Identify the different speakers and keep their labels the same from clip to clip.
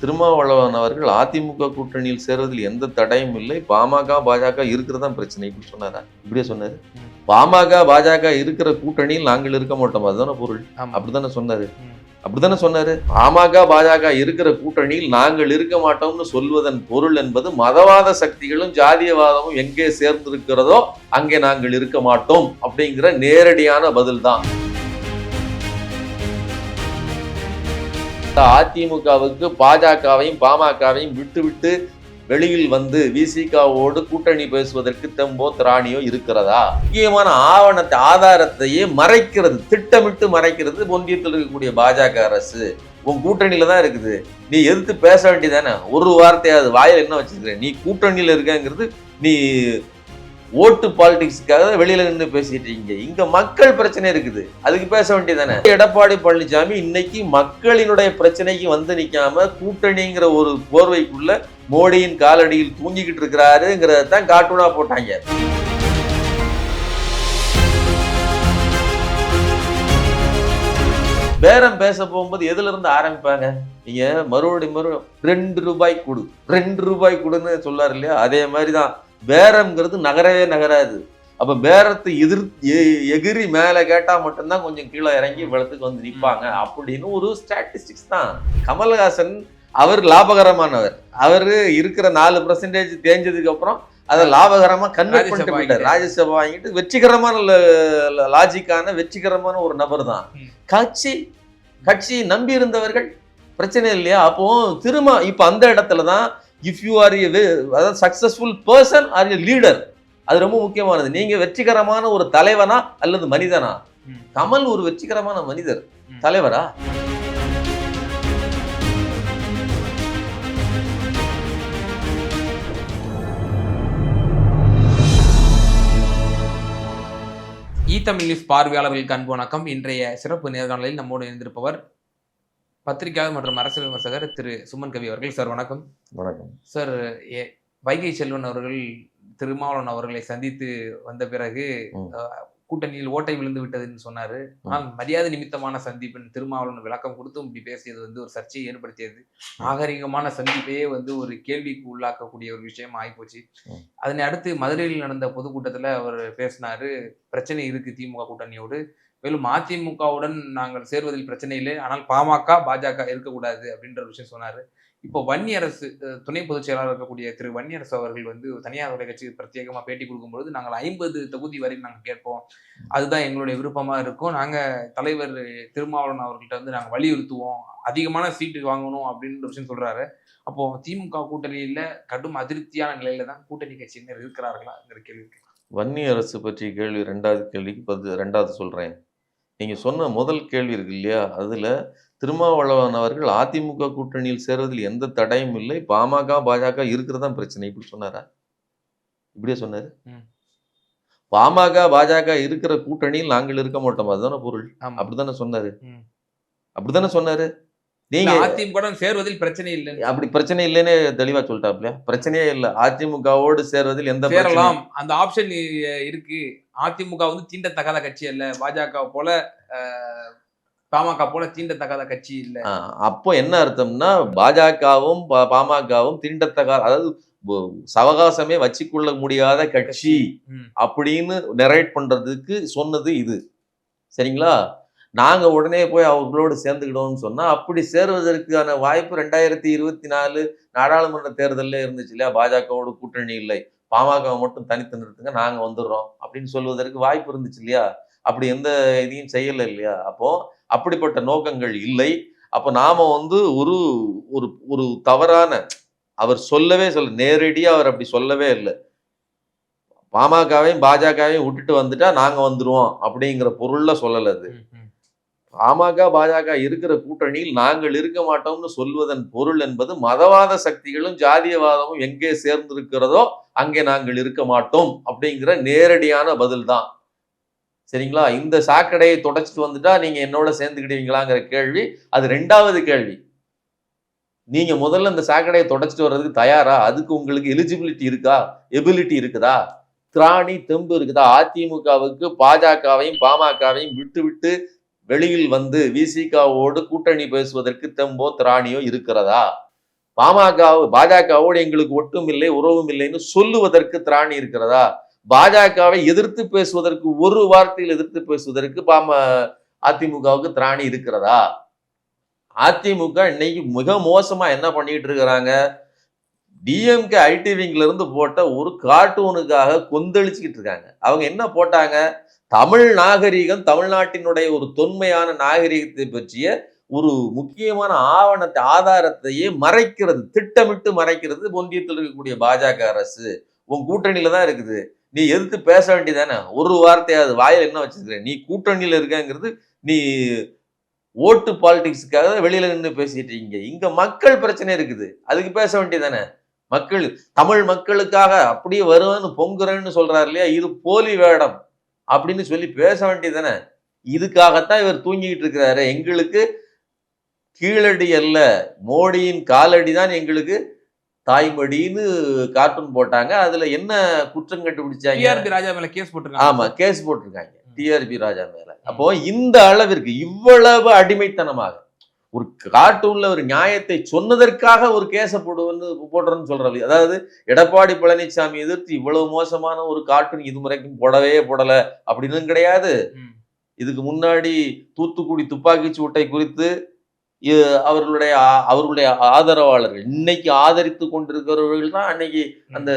Speaker 1: திருமாவளவன் அவர்கள் அதிமுக கூட்டணியில் சேர்வதில் எந்த தடையும் இல்லை. பாமக பாஜக இருக்கிறதா பிரச்சனை. இப்படி சொன்னாரா? இப்படியே சொன்னாரு. பாமக பாஜக இருக்கிற கூட்டணியில் நாங்கள் இருக்க மாட்டோம். அதுதானே பொருள். அப்படித்தானே சொன்னாரு. அப்படித்தானே சொன்னாரு. பாமக பாஜக இருக்கிற கூட்டணியில் நாங்கள் இருக்க மாட்டோம்னு சொல்வதன் பொருள் என்பது மதவாத சக்திகளும் ஜாதியவாதமும் எங்கே சேர்ந்திருக்கிறதோ அங்கே நாங்கள் இருக்க மாட்டோம் அப்படிங்கிற நேரடியான பதில் தான் அதிமுகவுக்கு பாஜகவையும் பாமகவையும் விட்டு விட்டு வெளியில் வந்து விசிகாவோடு கூட்டணி பேசுவதற்கு தெம்போ திராணியோ இருக்கிறதா? முக்கியமான ஆவணத்தை ஆதாரத்தையே மறைக்கிறது திட்டமிட்டு மறைக்கிறது ஒன்றியத்தில் இருக்கக்கூடிய பாஜக அரசு. உன் கூட்டணியில தான் இருக்குது. நீ எதிர்த்து பேச வேண்டியதானே ஒரு வார்த்தையாவது வாயில் என்ன வச்சிருக்கிற? நீ கூட்டணியில் இருக்கங்கிறது நீ ஓட்டு பாலிடிக்ஸ்க்காக வெளியில நின்று பேசிட்டு இருக்கீங்க. இங்க மக்கள் பிரச்சனை இருக்குது. அதுக்கு பேச வேண்டியதானே எடப்பாடி பழனிசாமி இன்னைக்கு மக்களினுடைய பிரச்சனைக்கு வந்து நிக்காம கூட்டணிங்கிற ஒரு போர்வைக்குள்ள மோடியின் காலடியில் தூங்கிக்கிட்டு இருக்கிறாருங்கிறத தான் கார்ட்டூனா போட்டாங்க. பேரம் பேச போகும்போது எதுல இருந்து ஆரம்பிப்பாங்க? நீங்க மறுபடி மறு ரெண்டு ரூபாய் கொடு. ரெண்டு ரூபாய் கொடுன்னு சொல்லாரு இல்லையா? அதே மாதிரி தான் பேரம்ங்கிறது நகரவே நகராது அப்ப பேரத்தை எதிர் எகிரி மேல கேட்டா மட்டும்தான் கொஞ்சம் கீழே இறங்கி வெள்ளத்துக்கு வந்து நிப்பாங்க. அப்படின்னு ஒரு ஸ்டாட்டிஸ்டிக்ஸ் தான். கமல்ஹாசன் அவர் லாபகரமானவர். அவர் இருக்கிற நாலு பர்சன்டேஜ் தேஞ்சதுக்கு அப்புறம் அதை லாபகரமா கன்வெர்ட் பண்ணிட்டு
Speaker 2: ராஜ்யசபா
Speaker 1: போயிட்டார். ராஜ்யசபா வாங்கிட்டு வெற்றிகரமான லாஜிக்கான வெற்றிகரமான ஒரு நபர் தான். கட்சி கட்சி நம்பி இருந்தவர்கள் பிரச்சனை இல்லையா? அப்போ திரும்ப இப்ப அந்த இடத்துல தான் இஃப் யூ ஆர் அதாவது successful person are a leader அது ரொம்ப முக்கியமானது. நீங்க வெற்றிகரமான ஒரு தலைவனா அல்லது மனிதனா. கமல் ஒரு வெற்றிகரமான மனிதர். தலைவரா?
Speaker 2: ஈ தமிழ் நியூஸ் பார்வையாளர்களுக்கு அன்பு வணக்கம் இன்றைய சிறப்பு நேர்காணலில் நம்மோடு இணைந்திருப்பவர் பத்திரிகையாளர் மற்றும் அரசியல் விமர்சகர் திரு சுமன் கவி அவர்கள். சார் வணக்கம்.
Speaker 1: வணக்கம்.
Speaker 2: சார் ஏ- வைகை செல்வன் அவர்கள் திருமாவளவன் அவர்களை சந்தித்து வந்த பிறகு கூட்டணியில் ஓட்டை விழுந்து விட்டதுன்னு சொன்னாரு. ஆனால் மரியாதை நிமித்தமான சந்திப்பின் திருமாவளவன் விளக்கம் கொடுத்தும் இப்படி பேசியது வந்து ஒரு சர்ச்சையை ஏற்படுத்தியது. நாகரிகமான சந்திப்பையே வந்து ஒரு கேள்விக்கு உள்ளாக்கக்கூடிய ஒரு விஷயம் ஆயிப்போச்சு.
Speaker 1: ம்.
Speaker 2: அதனை அடுத்து மதுரையில் நடந்த பொதுக்கூட்டத்துல அவர் பேசினாரு. பிரச்சனை இருக்கு திமுக கூட்டணியோடு. மேலும் அதிமுகவுடன் நாங்கள் சேர்வதில் பிரச்சனை இல்லை. ஆனால் பாமக பாஜக இருக்கக்கூடாது அப்படின்ற ஒரு விஷயம் சொன்னார். இப்போ வன்னியரசு துணை பொதுச் செயலாளர் இருக்கக்கூடிய திரு வன்னியரசு அவர்கள் வந்து தனியார் தொலைக்காட்சிக்கு பிரத்யேகமாக பேட்டி கொடுக்கும்பொழுது நாங்கள் ஐம்பது தொகுதி வரை நாங்கள் கேட்போம். அதுதான் எங்களுடைய விருப்பமாக இருக்கும். நாங்கள் தலைவர் திருமாவளவன் அவர்கள்ட்ட வந்து நாங்கள் வலியுறுத்துவோம். அதிகமான சீட்டு வாங்கணும் அப்படின்ற விஷயம் சொல்கிறாரு அப்போ திமுக கூட்டணியில் கடும் அதிருப்தியான நிலையில தான் கூட்டணி கட்சியினர் இருக்கிறார்களாங்கிற கேள்வி
Speaker 1: வன்னி அரசு பற்றிய கேள்வி ரெண்டாவது கேள்விக்கு பதில் ரெண்டாவது சொல்கிறேன் நீங்க சொன்ன முதல் கேள்வி இருக்கு இல்லையா? அதுல திருமாவளவன் அவர்கள் அதிமுக கூட்டணியில் சேர்வதில் எந்த தடையும் இல்லை. பாமக பாஜக இருக்கிறதா பிரச்சனை. இப்படி சொன்னாரா? இப்படியே சொன்னாரு. பாமக பாஜக இருக்கிற கூட்டணியில் நாங்கள் இருக்க மாட்டோம். அதுதானே பொருள். அப்படித்தானே சொன்னாரு. அப்படித்தானே சொன்னாரு? நீங்க
Speaker 2: இல்ல, அதிமுக சேர்வதில் பிரச்சனை இல்லைன்னு
Speaker 1: அப்படி பிரச்சனை இல்லைன்னு தெளிவா சொல்லிட்டாப்லையா பிரச்சனையே இல்லை. அதிமுகவோடு சேர்வதில் எந்த
Speaker 2: சேரலாம். அந்த ஆப்ஷன் இருக்கு. அதிமுக வந்து தீண்டத்தகாத கட்சி அல்ல. பாஜக போல பாமக போல தீண்டத்தகாத கட்சி இல்ல.
Speaker 1: அப்போ என்ன அர்த்தம்னா பாஜகவும் பா- பாமகவும் தீண்டத்தகாத அதாவது சவகாசமே வச்சுக்கொள்ள முடியாத கட்சி. அப்படின்னு நெரேட் பண்றதுக்கு சொன்னது இது. சரிங்களா? நாங்க உடனே போய் அவர்களோடு சேர்ந்துக்கிட்டோம்னு சொன்னா அப்படி சேருவதற்கான வாய்ப்பு ரெண்டாயிரத்தி இருபத்தி நாலு நாடாளுமன்ற தேர்தல்ல இருந்துச்சு இல்லையா? பாஜகவோட கூட்டணி இல்லை. பாமகவை மட்டும் தனித்து நிறுத்துங்க நாங்க வந்துடுறோம் அப்படின்னு சொல்வதற்கு வாய்ப்பு இருந்துச்சு இல்லையா? அப்படி எந்த இதையும் செய்யல இல்லையா? அப்போ அப்படிப்பட்ட நோக்கங்கள் இல்லை. அப்போ நாம வந்து ஒரு ஒரு ஒரு தவறான அவர் சொல்லவே சொல்ல நேரடியா அவர் அப்படி சொல்லவே இல்லை. பாமகவையும் பாஜகவையும் விட்டுட்டு வந்துட்டா நாங்க வந்துருவோம் அப்படிங்கிற பொருள்ல சொல்லல அது. பாமக பாஜக இருக்கிற கூட்டணியில் நாங்கள் இருக்க மாட்டோம்னு சொல்வதன் பொருள் என்பது மதவாத சக்திகளும் ஜாதியவாதமும் எங்கே சேர்ந்திருக்கிறதோ அங்கே நாங்கள் இருக்க மாட்டோம் அப்படிங்கிற நேரடியான பதில் தான் சரிங்களா? இந்த சாக்கடையை தொடச்சிட்டு வந்துட்டா நீங்க என்னோட சேர்ந்துக்கிடுவீங்களாங்கிற கேள்வி. அது ரெண்டாவது கேள்வி. நீங்க முதல்ல இந்த சாக்கடையை தொடச்சிட்டு வர்றதுக்கு தயாரா? அதுக்கு உங்களுக்கு எலிஜிபிலிட்டி இருக்கா? எபிலிட்டி இருக்குதா? திராணி தெம்பு இருக்குதா? அதிமுகவுக்கு பாஜகவையும் பாமகவையும் விட்டு விட்டு வெளியில் வந்து விசிகாவோடு கூட்டணி பேசுவதற்கு தெம்போ திராணியோ இருக்கிறதா? பாமக பாஜகவோடு எங்களுக்கு ஒட்டும் இல்லை உறவும் இல்லைன்னு சொல்லுவதற்கு திராணி இருக்கிறதா? பாஜகவை எதிர்த்து பேசுவதற்கு ஒரு வார்த்தையில் எதிர்த்து பேசுவதற்கு பாம அதிமுகவுக்கு திராணி இருக்கிறதா? அதிமுக இன்னைக்கு மிக மோசமா என்ன பண்ணிட்டு இருக்கிறாங்க? டிஎம்கே ஐடி விங்ல இருந்து போட்ட ஒரு கார்ட்டூனுக்காக கொந்தளிச்சுக்கிட்டு இருக்காங்க. அவங்க என்ன போட்டாங்க? தமிழ் நாகரிகம் தமிழ்நாட்டினுடைய ஒரு தொன்மையான நாகரிகத்தை பற்றிய ஒரு முக்கியமான ஆவணத்தை ஆதாரத்தையே மறைக்கிறது திட்டமிட்டு மறைக்கிறது ஒன்றியத்தில் இருக்கக்கூடிய பாஜக அரசு. உன் கூட்டணியில தான் இருக்குது. நீ எதிர்த்து பேச வேண்டியதானே ஒரு வார்த்தையாவது வாயில் என்ன வச்சிருக்கிற? நீ கூட்டணியில் இருக்கங்கிறது நீ ஓட்டு பாலிடிக்ஸுக்காக வெளியில நின்று பேசிட்டு இருக்கீங்க. இங்க மக்கள் பிரச்சனை இருக்குது. அதுக்கு பேச வேண்டியதானே மக்கள் தமிழ் மக்களுக்காக அப்படியே வருவேன்னு பொங்குறேன்னு சொல்றாரு இல்லையா? இது போலி வேடம். அப்படின்னு சொல்லி பேச வேண்டியதானே இதுக்காகத்தான் இவர் தூங்கிக்கிட்டு இருக்கிறாரு. எங்களுக்கு கீழடி அல்ல மோடியின் காலடி தான் எங்களுக்கு தாய்மடின்னு கார்ட்டூன் போட்டாங்க. அதுல என்ன குற்றம் கண்டுபிடிச்சாங்க?
Speaker 2: டிஆர்பி ராஜா மேல கேஸ் போட்டிருக்காங்க.
Speaker 1: ஆமா கேஸ் போட்டிருக்காங்க. டிஆர்பி ராஜா மேல. அப்போ இந்த அளவிற்கு இவ்வளவு அடிமைத்தனமாக ஒரு கார்ட்டூன்ல ஒரு நியாயத்தை சொன்னதற்காக ஒரு கேஸ போடுவன்னு போடுறேன்னு சொல்றாரு அதாவது எடப்பாடி பழனிசாமி எதிர்த்து இவ்வளவு மோசமான ஒரு கார்ட்டூன் இதுவரைக்கும் போடவே போடல. அப்படின்னு கிடையாது. இதுக்கு முன்னாடி தூத்துக்குடி துப்பாக்கி சூட்டை குறித்து அவர்களுடைய அவர்களுடைய ஆதரவாளர்கள் இன்னைக்கு ஆதரித்து கொண்டிருக்கிறவர்கள் தான் அன்னைக்கு அந்த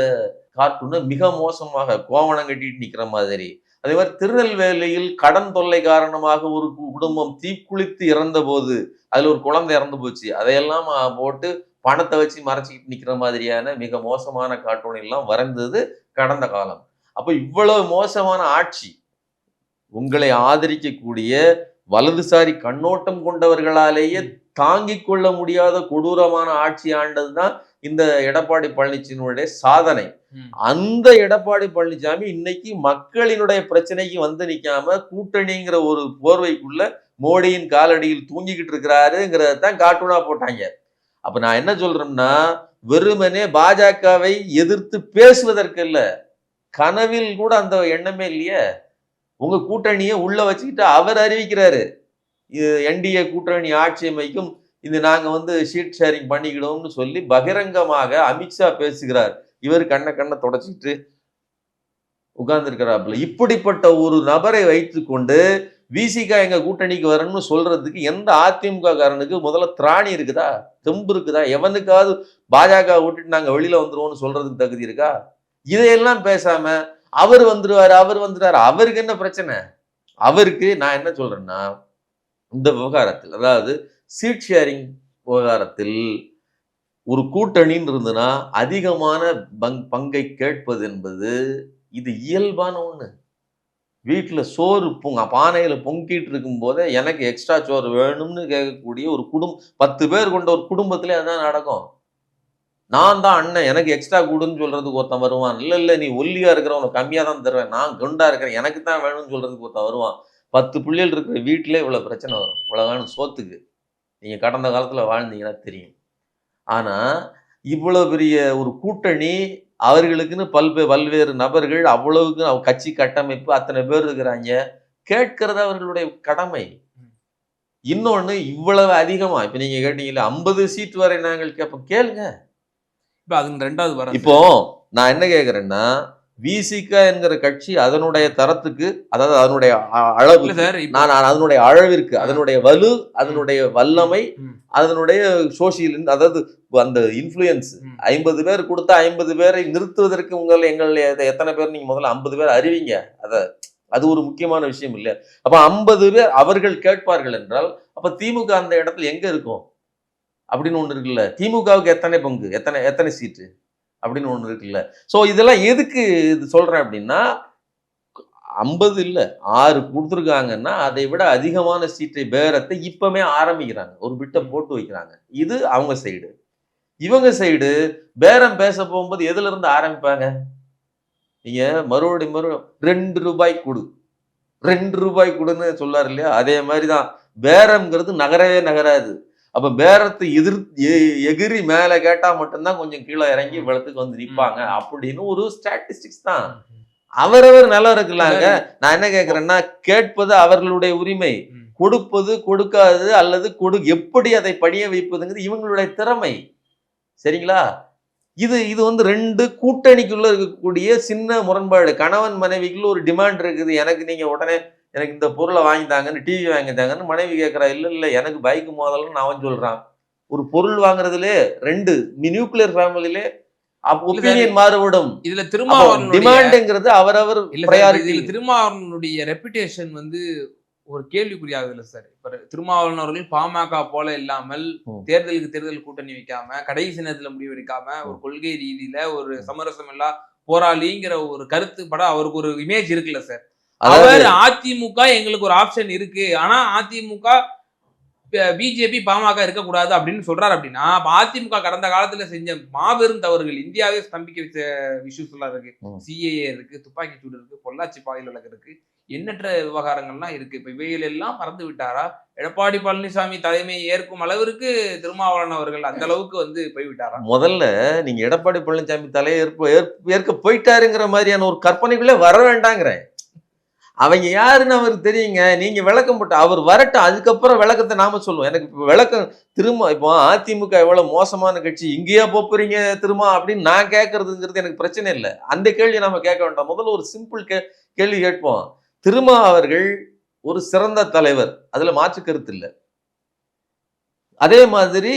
Speaker 1: கார்ட்டூனை மிக மோசமாக கோவணம் கட்டிட்டு நிக்கிற மாதிரி. அதே மாதிரி திருநெல்வேலியில் கடன் தொல்லை காரணமாக ஒரு குடும்பம் தீக்குளித்து இறந்த போது அதுல ஒரு குழந்தை இறந்து போச்சு. அதையெல்லாம் போட்டு பணத்தை வச்சு மறைச்சிக்கிட்டு நிக்கிற மாதிரியான மிக மோசமான கார்ட்டூன் எல்லாம் வரைந்தது கடந்த காலம். அப்ப இவ்வளவு மோசமான ஆட்சி உங்களை ஆதரிக்கக்கூடிய வலதுசாரி கண்ணோட்டம் கொண்டவர்களாலேயே தாங்கிக் கொள்ள முடியாத கொடூரமான ஆட்சி ஆண்டதுதான் இந்த எடப்பாடி பழனிசாமியினுடைய சாதனை. அந்த எடப்பாடி பழனிசாமி இன்னைக்கு மக்களினுடைய பிரச்சனைக்கு வந்து நிக்காம கூட்டணிங்கிற ஒரு போர்வைக்குள்ள மோடியின் காலடியில் தூங்கிக்கிட்டு இருக்கிறாருங்கிறத தான் கார்ட்டூனா போட்டாங்க. அப்ப நான் என்ன சொல்றேன்னா வெறுமனே பாஜகவை எதிர்த்து பேசுவதற்கு இல்ல கனவில் கூட அந்த எண்ணமே இல்லையே. உங்க கூட்டணியை உள்ள வச்சுக்கிட்டு அவர் அறிவிக்கிறாரு. என்டிஏ கூட்டணி ஆட்சி அமைக்கும் இது நாங்க வந்து ஷீட் ஷேரிங் பண்ணிக்கிடுவோம்னு சொல்லி பகிரங்கமாக அமித்ஷா பேசுகிறார். இவர் கண்ணை கண்ணை தொடச்சிட்டு உட்கார்ந்துருக்கிறாப்புல. இப்படிப்பட்ட ஒரு நபரை வைத்துக்கொண்டு விசிகா எங்க கூட்டணிக்கு வரணும்னு சொல்றதுக்கு எந்த அதிமுக காரனுக்கு முதல்ல திராணி இருக்குதா? தெம்பு இருக்குதா? எவனுக்காவது பாஜக விட்டுட்டு நாங்க வெளியில வந்துருவோம்னு சொல்றதுக்கு தகுதி இருக்கா? இதையெல்லாம் பேசாம அவர் வந்துடுவார் அவர் வந்துருவாரு. அவருக்கு என்ன பிரச்சனை? அவருக்கு நான் என்ன சொல்றேன்னா இந்த விவகாரத்தில் அதாவது சீட் ஷேரிங் விவகாரத்தில் ஒரு கூட்டணின்னு இருந்ததுன்னா அதிகமான பங் பங்கை கேட்பது என்பது இது இயல்பான ஒன்று வீட்டில் சோறு பொங்க பானையில் பொங்கிட்டு இருக்கும் போதே எனக்கு எக்ஸ்ட்ரா சோறு வேணும்னு கேட்கக்கூடிய ஒரு குடும்பம் பத்து பேர் கொண்ட ஒரு குடும்பத்திலே அதான் நடக்கும். நான் தான் அண்ணன் எனக்கு எக்ஸ்ட்ரா கொடுன்னு சொல்கிறதுக்கு ஒருத்தன் வருவான். இல்லை இல்லை நீ ஒல்லியாக இருக்கிறவன் கம்மியாக தான் தருவேன். நான் குண்டா இருக்கிறேன். எனக்கு தான் வேணும்னு சொல்கிறதுக்கு ஒருத்தன் வருவான். பத்து பிள்ளைகள் இருக்கிற வீட்டிலே இவ்வளோ பிரச்சனை வரும். இவ்வளோ வேணும் சோத்துக்கு. நீங்க கடந்த காலத்துல வாழ்ந்தீங்கன்னா தெரியும். ஆனா இவ்வளவு பெரிய ஒரு கூட்டணி அவர்களுக்குன்னு பல்வே பல்வேறு நபர்கள் அவ்வளவுக்கு அவ- கட்சி கட்டமைப்பு அத்தனை பேர் இருக்கிறாங்க கேட்கிறது அவர்களுடைய கடமை. இன்னொன்னு இவ்வளவு அதிகமா இப்ப நீங்க கேட்டீங்கல்ல ஐம்பது சீட் வரை நாங்கள் கேட்போம் கேளுங்க.
Speaker 2: இப்ப அது ரெண்டாவது வர
Speaker 1: இப்போ நான் என்ன கேக்குறேன்னா விசிக என்கிற கட்சி அதனுடைய தரத்துக்கு அதாவது அதனுடைய அளவு நான் அதனுடைய அளவிற்கு அதனுடைய வலு அதனுடைய வல்லமை. அதனுடைய சோசியல் அதாவது அந்த இன்ஃப்ளூயன்ஸ். ஐம்பது பேர் கொடுத்தா ஐம்பது பேரை நிறுத்துவதற்கு உங்கள் எங்கள் எத- எத்தனை பேர் நீங்க முதல்ல ஐம்பது பேர் அறிவிங்க? அத அது ஒரு முக்கியமான விஷயம் இல்லையா அப்ப ஐம்பது பேர் அவர்கள் கேட்பார்கள் என்றால் அப்ப திமுக அந்த இடத்துல எங்க இருக்கும்? அப்படின்னு ஒண்ணு இருக்குல்ல. திமுகவுக்கு எத்தனை பங்கு? எத்தனை எத்தனை சீட்டு? அப்படின்னு ஒன்று இருக்குல்ல. ஸோ இதெல்லாம் எதுக்கு இது சொல்கிறேன் அப்படின்னா ஐம்பது இல்லை ஆறு கொடுத்துருக்காங்கன்னா அதை விட அதிகமான சீட்டை பேரத்தை இப்போமே ஆரம்பிக்கிறாங்க. ஒரு பிட்டை போட்டு வைக்கிறாங்க. இது அவங்க சைடு இவங்க சைடு பேரம் பேச போகும்போது எதுலேருந்து ஆரம்பிப்பாங்க? நீங்கள் மறுபடியும் மறுபடியும் ரெண்டு ரூபாய் கொடு. ரெண்டு ரூபாய் கொடுன்னு சொல்லாரு இல்லையா? அதே மாதிரி தான் பேரம்ங்கிறது நகரவே நகராது. அப்ப பேரத்தை எதிர் எகிரி மேல கேட்டா மட்டும்தான் கொஞ்சம் கீழே இறங்கி வெள்ளத்துக்கு வந்து நிப்பாங்க. அப்படின்னு ஒரு ஸ்டாட்டிஸ்டிக்ஸ் தான். அவரவர் நிலம் இருக்குல்லாங்க நான் என்ன கேக்குறேன்னா கேட்பது அவர்களுடைய உரிமை. கொடுப்பது கொடுக்காதது அல்லது கொடு எப்படி அதை படிய வைப்பதுங்கிறது இவங்களுடைய திறமை. சரிங்களா? இது இது வந்து ரெண்டு கூட்டணிக்குள்ள இருக்கக்கூடிய சின்ன முரண்பாடு. கணவன் மனைவிக்குள்ள ஒரு டிமாண்ட் இருக்குது. எனக்கு நீங்க உடனே எனக்கு இந்த பொருளை வாங்கி தாங்கன்னு டிவி வாங்கி தாங்கன்னு மனைவி கேட்கறா இல்ல இல்ல எனக்கு பைக் மோதல்னு அவன் சொல்றான். ஒரு பொருள் வாங்குறதுலே ரெண்டு நியூக்ளியர் ஃபேமிலிலே ஒப்பீனியன் மாறுபடும்.
Speaker 2: இதுல திருமாவளவனுடைய
Speaker 1: டிமாண்டுங்கிறது அவரவர்
Speaker 2: இதுல திருமாவளவனுடைய ரெப்புடேஷன் வந்து ஒரு கேள்விக்குறியாகுது இல்ல சார். இப்ப திருமாவளவன் அவர்கள் பாமக போல இல்லாமல். தேர்தலுக்கு தேர்தல் கூட்டணி வைக்காம கடைசி நேரத்துல முடிவு எடுக்காம ஒரு கொள்கை ரீதியில ஒரு சமரசம் இல்லா போராளிங்கிற ஒரு கருத்து பட அவருக்கு ஒரு இமேஜ் இருக்குல்ல சார். அவர் அதிமுக எங்களுக்கு ஒரு ஆப்ஷன் இருக்கு. ஆனா அதிமுக பிஜேபி பாமக இருக்கக்கூடாது அப்படின்னு சொல்றாரு அப்படின்னா அப்ப அதிமுக கடந்த காலத்துல செஞ்ச மாபெரும் தவறுகள் இந்தியாவே ஸ்தம்பிக்க வச்ச இஷ்யூஸ் எல்லாம் இருக்கு. சிஏஏ இருக்கு துப்பாக்கி சூடு இருக்கு பொள்ளாச்சி பாயில் வழக்கு இருக்கு. எண்ணற்ற விவகாரங்கள்லாம் இருக்கு. இப்ப இவைகள் எல்லாம் மறந்து விட்டாரா? எடப்பாடி பழனிசாமி தலைமையை ஏற்கும் அளவிற்கு திருமாவளவன் அவர்கள் அந்த அளவுக்கு வந்து போய்விட்டாரா?
Speaker 1: முதல்ல நீங்க எடப்பாடி பழனிசாமி தலையை ஏற்ப- ஏற்க போயிட்டாருங்கிற மாதிரியான ஒரு கற்பனைக்குள்ளே வர வேண்டாங்கிறேன். அவங்க யாருன்னு அவருக்கு தெரியுங்க. நீங்க விளக்கம் போட்டு அவர் வரட்டும் அதுக்கப்புறம் விளக்கத்தை நாம சொல்லுவோம். எனக்கு இப்போ விளக்கம் திரும்ப இப்போ அதிமுக எவ்வளவு மோசமான கட்சி இங்கேயா போறீங்க திரும்ப அப்படின்னு நான் கேட்கறதுங்கிறது எனக்கு பிரச்சனை இல்லை. அந்த கேள்வியை நாம கேட்க வேண்டாம். முதல்ல ஒரு சிம்பிள் கே கேள்வி கேட்போம். திருமா அவர்கள் ஒரு சிறந்த தலைவர் அதுல மாற்று கருத்து இல்லை. அதே மாதிரி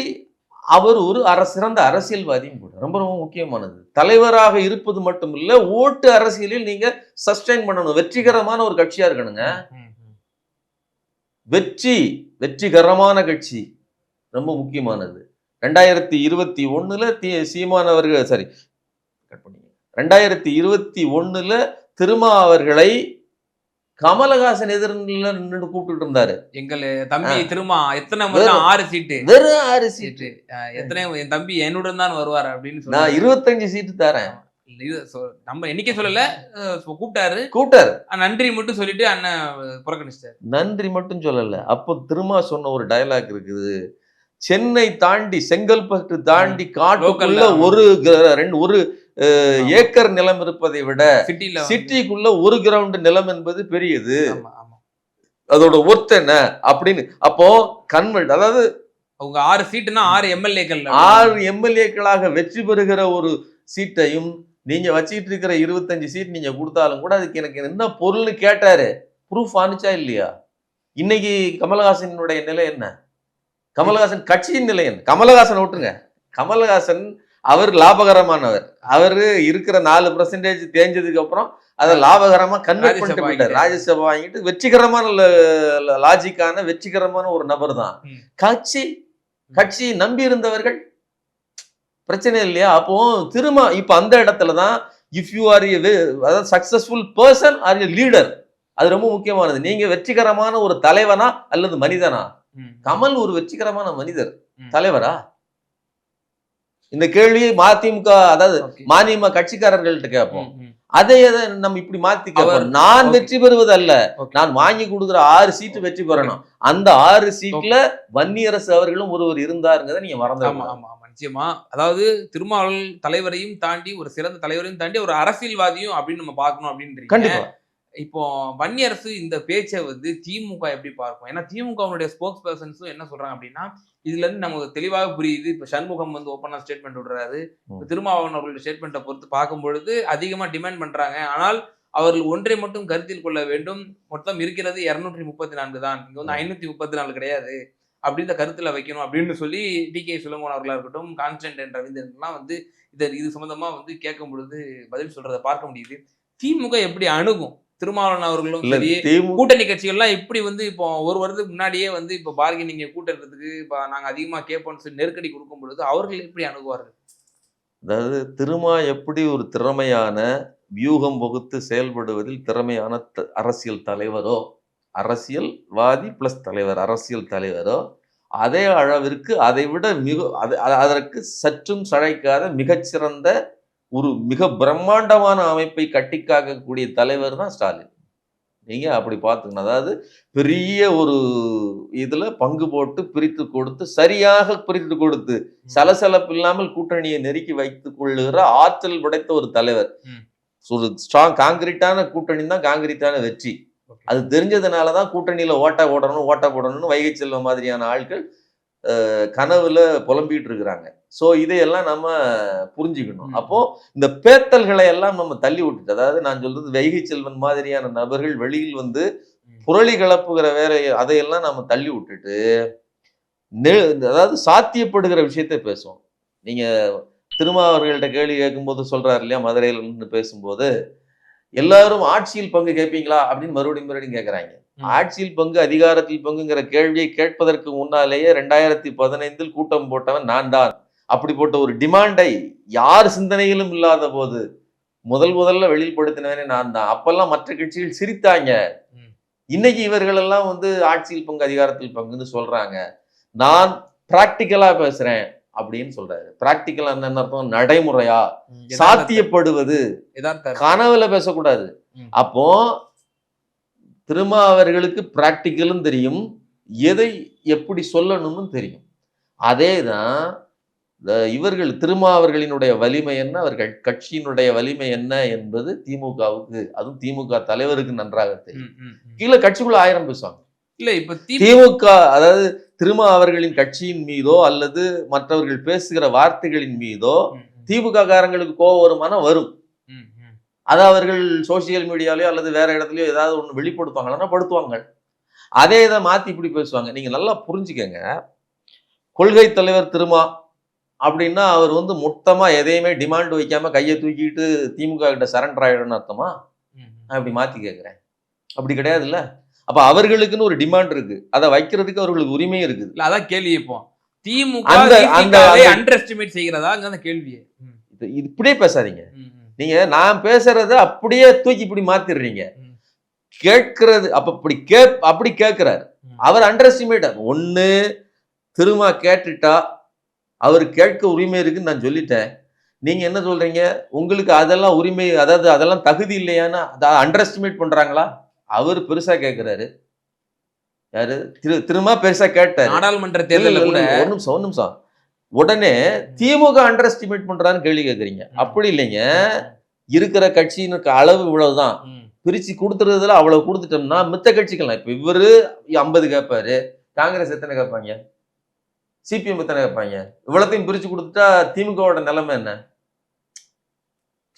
Speaker 1: அவர் ஒரு அர சிறந்த அரசியல்வாதியும் கூட ரொம்ப ரொம்ப முக்கியமானது. தலைவராக இருப்பது மட்டும் இல்லை ஓட்டு அரசியலில் நீங்கள் சஸ்டைன் பண்ணணும். வெற்றிகரமான ஒரு கட்சியா இருக்கணுங்க. வெற்றி வெற்றிகரமான கட்சி ரொம்ப முக்கியமானது. ரெண்டாயிரத்தி இருபத்தி ஒண்ணுல தி சீமான் அவர்கள் சாரி கட் ரெண்டாயிரத்தி இருபத்தி ஒண்ணுல திருமா அவர்களை கமலஹாசன் எதிரில் நின்று கூப்பிட்டு இருந்தாரு.
Speaker 2: எங்கள் தம்பி திருமா எத்தனை தான் ஆறு சீட்டு?
Speaker 1: வெறும் ஆறு சீட்டு.
Speaker 2: எத்தனை என் தம்பி என்னுடன் தான் வருவார் அப்படின்னு
Speaker 1: நான் இருபத்தஞ்சு சீட்டு தரேன்.
Speaker 2: இது நம்ம எண்ணிக்கை சொல்லல கூப்பிட்டாரு.
Speaker 1: கூப்பிட்டாரு.
Speaker 2: நன்றி மட்டும் சொல்லிட்டு அண்ணன் புறக்கணிச்சிட்டாரு.
Speaker 1: நன்றி மட்டும் சொல்லல. அப்போ திருமா சொன்ன ஒரு டயலாக் இருக்குது. சென்னை தாண்டி செங்கல்பட்டு தாண்டி காட்டுக்குள்ள. ஒரு ரெண்டு ஒரு ஏக்கர் நிலம் இருப்பதை விட சிட்டிக்குள்ள ஒரு கிரவுண்ட் நிலம் என்பது பெரியது. அதோட ஒர்த் என்ன? அப்படின்னு அப்போ கன்வெர்ட் அதாவது
Speaker 2: அவங்க ஆறு சீட்டுனா ஆறு எம்எல்ஏக்கள்
Speaker 1: ஆறு எம்எல்ஏக்களாக வெற்றி பெறுகிற ஒரு சீட்டையும் நீங்க வச்சிட்டு இருக்கிற இருபத்தஞ்சு சீட் நீங்க கொடுத்தாலும் கூட அதுக்கு எனக்கு என்ன பொருள்னு கேட்டாரு? ப்ரூஃப் ஆனிச்சா இல்லையா? இன்னைக்கு கமலஹாசனுடைய நிலை என்ன? கமலஹாசன் கட்சியின் நிலை என்ன? கமலஹாசன் விட்டுருங்க. கமலஹாசன் அவர் லாபகரமானவர். அவர் இருக்கிற நாலு பர்சன்டேஜ் தேஞ்சதுக்கு அப்புறம் அதை லாபகரமா கன்வெர்ட் பண்ணிட்டு
Speaker 2: ராஜ்யசபா
Speaker 1: போயிட்டார்.
Speaker 2: வாங்கிட்டாரு.
Speaker 1: ராஜ்யசபா வாங்கிட்டு வெற்றிகரமான லாஜிக்கான வெற்றிகரமான ஒரு நபர் தான். கட்சி கட்சி நம்பி இருந்தவர்கள் பிரச்சனை இல்லையா அப்போ திரும்ப இப்ப அந்த இடத்துல தான் இஃப் யூ ஆர் அதாவது successful person are a leader அது ரொம்ப முக்கியமானது நீங்க வெற்றிகரமான ஒரு தலைவனா அல்லது மனிதனா. கமல் ஒரு வெற்றிகரமான மனிதர். தலைவரா இந்த கேள்வியை மதிமுக அதாவது. மாநில கட்சிக்காரர்கள்ட்ட கேட்போம். அதை நம்ம இப்படி மாத்தி கேட்போம்
Speaker 2: அவர்-
Speaker 1: நான். வெற்றி பெறுவது அல்ல. நான் வாங்கி கொடுக்குற ஆறு சீட்டு வெற்றி பெறணும். அந்த ஆறு சீட்ல வன்னியரசு அவர்களும் ஒருவர் இருந்தாருங்கிறத நீங்க மறந்து
Speaker 2: ஆமா ஆமா ஆமா. நிச்சயமா. அதாவது திருமாவளவன் தலைவரையும் தாண்டி ஒரு சிறந்த தலைவரையும் தாண்டி ஒரு அரசியல்வாதியும் அப்படின்னு நம்ம பார்க்கணும் அப்படின்றீங்க
Speaker 1: கண்டிப்பா.
Speaker 2: இப்போ வன்னியரசு இந்த பேச்சை வந்து திமுக எப்படி பார்க்கும்? ஏன்னா திமுகவுடைய ஸ்போக்ஸ் பர்சன்ஸும் என்ன சொல்றாங்க அப்படின்னா இதுல இருந்து நமக்கு தெளிவாக புரியுது. இப்ப சண்முகம் வந்து ஓப்பனா ஸ்டேட்மெண்ட் விடுறாரு. திருமாவளவன் அவர்களுடைய ஸ்டேட்மெண்ட்டை பொறுத்து பார்க்கும் பொழுது அதிகமா டிமாண்ட் பண்றாங்க. ஆனால் அவர்கள் ஒன்றை மட்டும் கருத்தில் கொள்ள வேண்டும். மொத்தம் இருக்கிறது இருநூற்றி முப்பத்தி நான்கு தான். இங்க வந்து ஐநூத்தி முப்பத்தி நாலு கிடையாது அப்படின்ற கருத்துல வைக்கணும் அப்படின்னு சொல்லி டி கே சுலங்கோன் அவர்களா இருக்கட்டும் கான்ஸ்டன்ட் ரவீந்திரன்லாம் வந்து இதை இது சம்பந்தமா வந்து கேட்கும் பொழுது பதில் சொல்றதை பார்க்க முடியுது. திமுக எப்படி அணுகும்? திருமாவளவன் அவர்களும் சரி கூட்டணி கட்சிகள்லாம் இப்படி வந்து இப்போ ஒரு வருடத்துக்கு முன்னாடியே வந்து இப்போ பார்கெனிங்க கூட்டுறதுக்கு இப்போ நாங்க அதிகமா கேட்போம்னு சொல்லி நெருக்கடி கொடுக்கும் பொழுது அவர்கள் எப்படி அணுகுவார்கள்?
Speaker 1: அதாவது திருமா எப்படி ஒரு திறமையான வியூகம் வகுத்து செயல்படுவதில் திறமையான த- அரசியல் தலைவரோ அரசியல்வாதி பிளஸ் தலைவர் அரசியல் தலைவரோ அதே அளவிற்கு அதை விட மிக அதற்கு சற்றும் சளைக்காத மிகச்சிறந்த ஒரு மிக பிரம்மாண்டமான அமைப்பை கட்டிக்காக்கக்கூடிய தலைவர் தான் ஸ்டாலின். நீங்க அப்படி பார்த்துக்கணும். அதாவது பெரிய ஒரு இதுல பங்கு போட்டு பிரித்து கொடுத்து சரியாக பிரித்து கொடுத்து சலசலப்பு இல்லாமல் கூட்டணியை நெருக்கி வைத்துக் கொள்ளுகிற ஆற்றல் படைத்த ஒரு தலைவர். ஒரு ஸ்ட்ராங் காங்கிரீட்டான கூட்டணி தான் காங்கிரீட்டான வெற்றி. அது தெரிஞ்சதுனால தான் கூட்டணியில ஓட்டா போடணும் ஓட்டா போடணும்னு வைகை செல்வம் மாதிரியான ஆட்கள் கனவுல புலம்பிட்டு இருக்கிறாங்க. சோ இதையெல்லாம் நம்ம புரிஞ்சுக்கணும். அப்போ இந்த பேத்தல்களை எல்லாம் நம்ம தள்ளி விட்டுட்டு அதாவது நான் சொல்றது வைகை செல்வன் மாதிரியான நபர்கள் வெளியில் வந்து. புரளி கிளப்புகிற வேலையை அதையெல்லாம் நம்ம தள்ளி விட்டுட்டு அதாவது சாத்தியப்படுகிற விஷயத்தை பேசுவோம் நீங்க திருமாவர்கள்ட்ட கேள்வி கேட்கும்போது சொல்றாரு இல்லையா மதுரையில் நின்னு பேசும்போது எல்லாரும் ஆட்சியில் பங்கு கேட்பீங்களா அப்படின்னு மறுபடியும் மறுபடியும் கேட்கறாங்க. ஆட்சியில் பங்கு அதிகாரத்தில் பங்குங்கிற கேள்வியை கேட்பதற்கு முன்னாலேயே ரெண்டாயிரத்தி பதினைந்தில் கூட்டம் போட்டவன் நான் தான் அப்படிப்பட்ட ஒரு டிமாண்டை யார் சிந்தனையிலும் இல்லாத போது முதல் முதல்ல வெளிப்படுத்தினவனே நான் தான். அப்பெல்லாம் மற்ற கட்சிகள் சிரித்தாங்க. இன்னைக்கு இவர்கள் எல்லாம் வந்து ஆட்சியில் பங்கு அதிகாரத்தில் பங்குன்னு சொல்றாங்க. நான் பிராக்டிக்கலா பேசுறேன் அப்படின்னு சொல்றாரு. பிராக்டிக்கலா என்ன அர்த்தம்? நடைமுறையா? சாத்தியப்படுவது? கனவுல பேசக்கூடாது. அப்போ திருமாவர்களுக்கு பிராக்டிக்கலும் தெரியும். எதை எப்படி சொல்லணும்னு தெரியும். அதே தான் இவர்கள் திருமாவர்களினுடைய வலிமை என்ன? அவர்கள் கட்சியினுடைய வலிமை என்ன என்பது திமுகவுக்கு அதுவும் திமுக தலைவருக்கு நன்றாக தெரியும். கீழே கட்சிக்குள்ள ஆயிரம் பேசுவாங்க
Speaker 2: இல்ல இப்ப
Speaker 1: திமுக அதாவது திருமா அவர்களின் கட்சியின் மீதோ அல்லது மற்றவர்கள் பேசுகிற வார்த்தைகளின் மீதோ திமுக காரங்களுக்கு கோபம் வருமானம் வரும். அதை அவர்கள் சோசியல் மீடியாலயோ அல்லது வேற இடத்துலயோ ஏதாவது ஒன்று வெளிப்படுத்துவாங்கன்னா படுத்துவாங்க அதே இதை மாத்தி இப்படி பேசுவாங்க. நீங்க நல்லா புரிஞ்சுக்கங்க. கொள்கை தலைவர் திருமா அப்படின்னா அவர் வந்து மொத்தமா எதையுமே டிமாண்ட் வைக்காம கையை தூக்கிட்டு திமுக கிட்ட சரண்டர் ஆயிடும்னு அர்த்தமா. நான் இப்படி மாத்தி கேட்கிறேன் அப்படி கிடையாதுல்ல? அப்ப அவர்களுக்குன்னு ஒரு டிமாண்ட் இருக்கு. அதை வைக்கிறதுக்கு அவர்களுக்கு உரிமை இருக்குது.
Speaker 2: இல்ல அதான் கேள்வி இப்போ. திமுக அண்டர் எஸ்டிமேட் செய்கிறதா அந்த கேள்வியே.
Speaker 1: இது இப்படியே பேசாதீங்க. நீங்க நான் பேசுறத அப்படியே தூக்கி இப்படி மாத்திடுறீங்க. கேட்கறது அப்ப இப்படி கே அப்படி கேட்கிறாரு. அவர் அண்டர் எஸ்டிமேட் ஒண்ணு திரும்ப கேட்டுட்டா அவர் கேட்க உரிமை இருக்குன்னு நான் சொல்லிட்டேன். நீங்க என்ன சொல்றீங்க? உங்களுக்கு அதெல்லாம் உரிமை அதாவது அதெல்லாம் தகுதி இல்லையான்னு அதை அண்டர் எஸ்டிமேட் பண்றாங்களா? அவர் பெருசா கேட்கிறாரு யாரு? திரு திரும்ப பெருசா கேட்டாரு.
Speaker 2: நாடாளுமன்ற தேர்தலில் கூட
Speaker 1: ஒரு நிமிஷம் ஒரு நிமிஷம். உடனே திமுக அண்டர் எஸ்டிமேட் பண்றான்னு கேள்வி கேட்குறீங்க அப்படி இல்லைங்க. இருக்கிற கட்சியினுக்கு அளவு இவ்வளவுதான். பிரிச்சு கொடுத்துறதுல அவ்வளவு கொடுத்துட்டோம்னா மித்த கட்சிக்கலாம் இப்ப இவரு ஐம்பது கேட்பாரு காங்கிரஸ் எத்தனை கேட்பாங்க சிபிஎம் எத்தனை கேட்பாங்க? இவ்வளத்தையும் பிரிச்சு கொடுத்துட்டா திமுகவோட நிலைமை என்ன?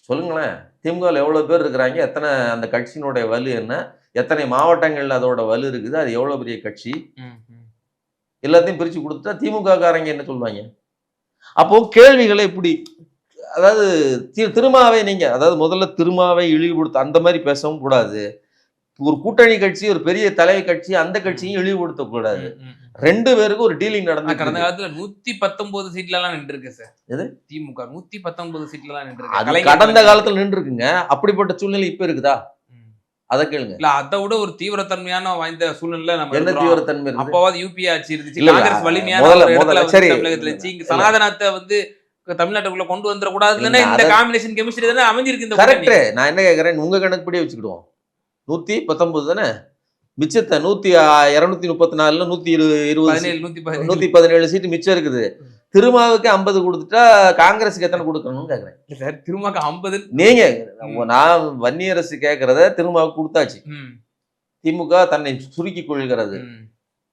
Speaker 1: சொல்லுங்களேன். திமுகவில் எவ்வளவு பேர் இருக்கிறாங்க? எத்தனை அந்த கட்சியினுடைய வலு என்ன? எத்தனை மாவட்டங்கள்ல அதோட வலு இருக்குது? அது எவ்வளவு பெரிய கட்சி. எல்லாத்தையும் பிரிச்சு கொடுத்துட்டா திமுக காரங்க என்ன சொல்லுவாங்க அப்போ கேள்விகளை இப்படி அதாவது திருமாவை நீங்க அதாவது முதல்ல திருமாவை இழிவுபடுத்த அந்த மாதிரி பேசவும் கூடாது. ஒரு கூட்டணி கட்சி ஒரு பெரிய தலைமை கட்சி அந்த கட்சியும் இழிவுபடுத்த கூடாது
Speaker 2: ம், ம், ம்.
Speaker 1: ரெண்டு பேருக்கும் ஒரு டீலிங்
Speaker 2: ஆனா கடந்த
Speaker 1: நடந்து
Speaker 2: காலத்துல நூத்தி பத்தொன்பது சீட்ல எல்லாம் நின்று இருக்கு சார்.
Speaker 1: எது?
Speaker 2: திமுக நூத்தி பத்தொன்பது சீட்ல எல்லாம் நின்று
Speaker 1: கடந்த காலத்துல நின்று இருக்குங்க அப்படிப்பட்ட சூழ்நிலை இப்ப இருக்குதா. அதை கேளுங்க.
Speaker 2: இல்ல அதை விட ஒரு தீவிரத்தன்மையான வாய்ந்த சூழ்நிலை நம்ம
Speaker 1: என்ன. தீவிரத்தன்மை
Speaker 2: அப்பவாது யூபி ஆட்சி இருந்துச்சு. காங்கிரஸ் வலிமையான
Speaker 1: சரி.
Speaker 2: தமிழகத்துல. சனாதனத்தை வந்து தமிழ்நாட்டுக்குள்ள கொண்டு வந்துட கூடாதுன்னு
Speaker 1: இல்ல,
Speaker 2: இந்த காம்பினேஷன் கெமிஸ்ட்ரி தானே அமைஞ்சிருக்கு இந்த
Speaker 1: கரெக்ட். நான் என்ன கேட்கறேன் உங்க கணக்குப்படியே வச்சுக்கிடுவோம். நூத்தி பத்தொன்பது தானே? மிச்சத்தை நூத்தி இருநூத்தி முப்பத்தி நாலுல நூத்தி இரு இருபது
Speaker 2: நூத்தி பதினேழு.
Speaker 1: சீட்டு மிச்சம் இருக்குது. திருமாவுக்கு ஐம்பது கொடுத்துட்டா காங்கிரஸுக்கு எத்தனை கொடுக்கணும்னு கேக்குறேன்.
Speaker 2: சார் திருமாக்கு ஐம்பது.
Speaker 1: நீங்க. நான் வன்னியரசு கேட்கறத திருமாவுக்கு கொடுத்தாச்சு. திமுக தன்னை சுருக்கி கொள்கிறது.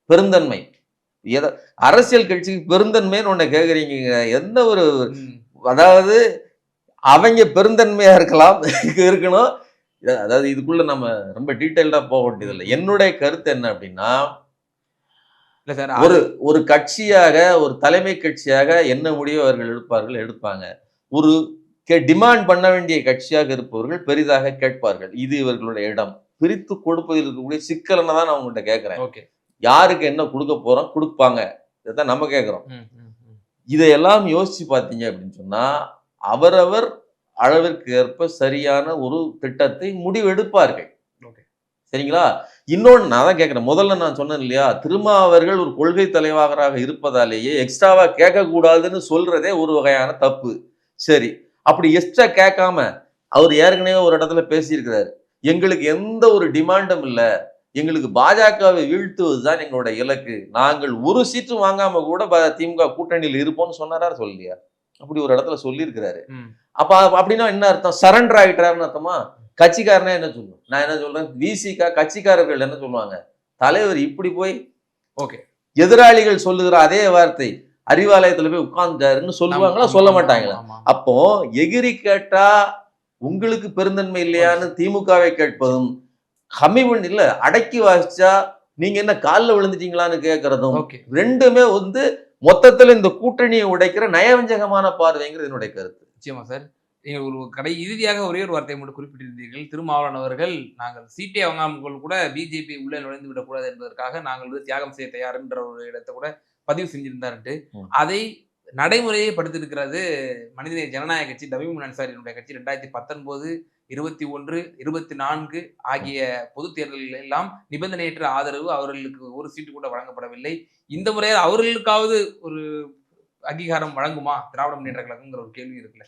Speaker 1: பெருந்தன்மை. எத அரசியல் கட்சிக்கு பெருந்தன்மைன்னு ஒண்ணு கேக்குறீங்க. எந்த ஒரு. அதாவது அவங்க பெருந்தன்மையா இருக்கலாம் இருக்கணும். அதாவது இதுக்குள்ள நம்ம ரொம்ப டீட்டெயில்டா போக வேண்டியதில்லை. என்னுடைய கருத்து என்ன அப்படின்னா
Speaker 2: இல்ல சார்
Speaker 1: ஒரு ஒரு கட்சியாக ஒரு தலைமை கட்சியாக என்ன முடிவு அவர்கள் எடுப்பார்கள் எடுப்பாங்க. ஒரு டிமாண்ட் பண்ண வேண்டிய கட்சியாக இருப்பவர்கள் பெரிதாக கேட்பார்கள். இது இவர்களுடைய இடம். பிரித்து கொடுப்பதில் இருக்கக்கூடிய சிக்கல்னு தான் நான் உங்கள்கிட்ட கேட்கிறேன்.
Speaker 2: ஓகே.
Speaker 1: யாருக்கு என்ன கொடுக்க போறோம் கொடுப்பாங்க. இதைத்தான் நம்ம கேட்கிறோம். இதையெல்லாம் யோசிச்சு பார்த்தீங்க அப்படின்னு சொன்னா அவரவர் அளவிற்கு ஏற்ப சரியான ஒரு திட்டத்தை முடிவெடுப்பார்கள். சரிங்களா? இன்னொன்று நான் தான் கேட்குறேன். முதல்ல நான் சொன்னேன் இல்லையா? திருமா அவர்கள் ஒரு கொள்கை தலைவராக இருப்பதாலேயே எக்ஸ்ட்ராவா கேட்கக்கூடாதுன்னு சொல்றதே ஒரு வகையான தப்பு. சரி. அப்படி எக்ஸ்ட்ரா கேட்காம அவர் ஏற்கனவே ஒரு இடத்துல பேசியிருக்கிறாரு. எங்களுக்கு எந்த ஒரு டிமாண்டும் இல்லை. எங்களுக்கு பாஜகவை வீழ்த்துவது தான் எங்களோட இலக்கு. நாங்கள் ஒரு சீட்டும் வாங்காம கூட ப- திமுக கூட்டணியில் இருப்போம்னு சொன்னாரா? சொல்லலையா? அப்படி ஒரு இடத்துல சொல்லியிருக்கிறாரு. அப்ப அப்படின்னா என்ன அர்த்தம்? சரண்டர் ஆயிட்டாருன்னு அர்த்தமா? கட்சிக்காரனே என்ன சொல்லுவோம் நான் என்ன சொல்றேன்? விசிகா கட்சிக்காரர்கள் என்ன சொல்லுவாங்க? தலைவர் இப்படி போய்
Speaker 2: Okay.
Speaker 1: எதிராளிகள் சொல்லுகிற அதே வார்த்தை அறிவாலயத்துல போய் உட்கார்ந்தாருன்னு சொல்லுவாங்களா? சொல்ல மாட்டாங்களா. அப்போ எகிரி கேட்டா உங்களுக்கு பெருந்தன்மை இல்லையான்னு திமுகவை கேட்பதும் ஹமிவன் இல்ல அடக்கி வாசிச்சா நீங்க என்ன கால்ல விழுந்துட்டீங்களான்னு கேட்கறதும்
Speaker 2: ஓகே.
Speaker 1: ரெண்டுமே வந்து மொத்தத்துல இந்த கூட்டணியை உடைக்கிற நயவஞ்சகமான பார்வைங்கிறது என்னுடைய கருத்து.
Speaker 2: நிச்சயமா சார். நீங்க ஒரு கடை இறுதியாக ஒரே ஒரு வார்த்தையை மட்டும் குறிப்பிட்டிருந்தீர்கள். திருமாவளவன் அவர்கள் நாங்கள் சீட்டே வாங்காமல் கூட பிஜேபி உள்ளே நுழைந்து விடக்கூடாது என்பதற்காக நாங்கள் வந்து தியாகம் செய்ய தயார்ன்ற ஒரு இடத்தை கூட பதிவு செஞ்சிருந்தாருன்ட்டு.
Speaker 1: ம்.
Speaker 2: அதை நடைமுறையே படுத்திருக்கிறது மனிதநேய ஜனநாயக கட்சி தபிமுன் அன்சாரியினுடைய கட்சி ரெண்டாயிரத்தி பத்தொன்பது இருபத்தி ஒன்று இருபத்தி நான்கு ஆகிய பொது தேர்தல்கள் எல்லாம் நிபந்தனையற்ற ஆதரவு அவர்களுக்கு ஒரு சீட்டு கூட வழங்கப்படவில்லை. இந்த முறையில் அவர்களுக்காவது ஒரு அங்கீகாரம் வழங்குமா? திராவிட முன்னேற்ற கழகங்கிற ஒரு கேள்வி இருக்குல்ல.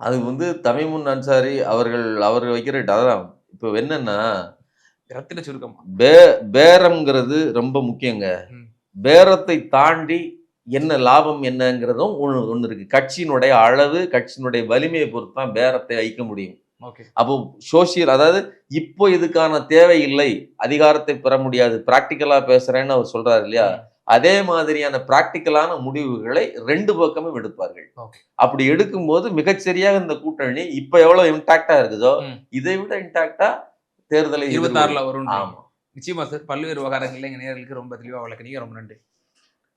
Speaker 1: அது வந்து தமிமுன் அன்சாரி அவர்கள் அவர் வைக்கிற அதான் இப்போ என்னன்னா
Speaker 2: ரத்தின சுருக்கமா?
Speaker 1: பே பேரம்ங்கிறது ரொம்ப முக்கியங்க. பேரத்தை தாண்டி என்ன லாபம் என்னங்கிறதும் ஒன்று ஒன்று இருக்கு. கட்சியினுடைய அளவு கட்சியினுடைய வலிமையை பொறுத்து தான் பேரத்தை வைக்க முடியும். அப்போ சோசியல் அதாவது இப்போ இதுக்கான தேவை இல்லை அதிகாரத்தை பெற முடியாது பிராக்டிக்கலா பேசுறேன்னு அவர் சொல்றாரு இல்லையா? அதே மாதிரியான பிராக்டிக்கலான முடிவுகளை ரெண்டு பக்கமும் எடுப்பார்கள். அப்படி எடுக்கும்போது மிகச்சரியாக இந்த கூட்டணி இப்ப எவ்வளவு இன்டாக்டா இருக்குதோ. இதை விட இன்டாக்டா தேர்தலை
Speaker 2: இருபத்தி ஆறுல வரும்
Speaker 1: ஆமா.
Speaker 2: நிச்சயமா சார் பல்வேறு விவகாரங்கள்ல எங்க நேர்களுக்கு ரொம்ப தெளிவா வழங்கினீங்க ரொம்ப நன்றி.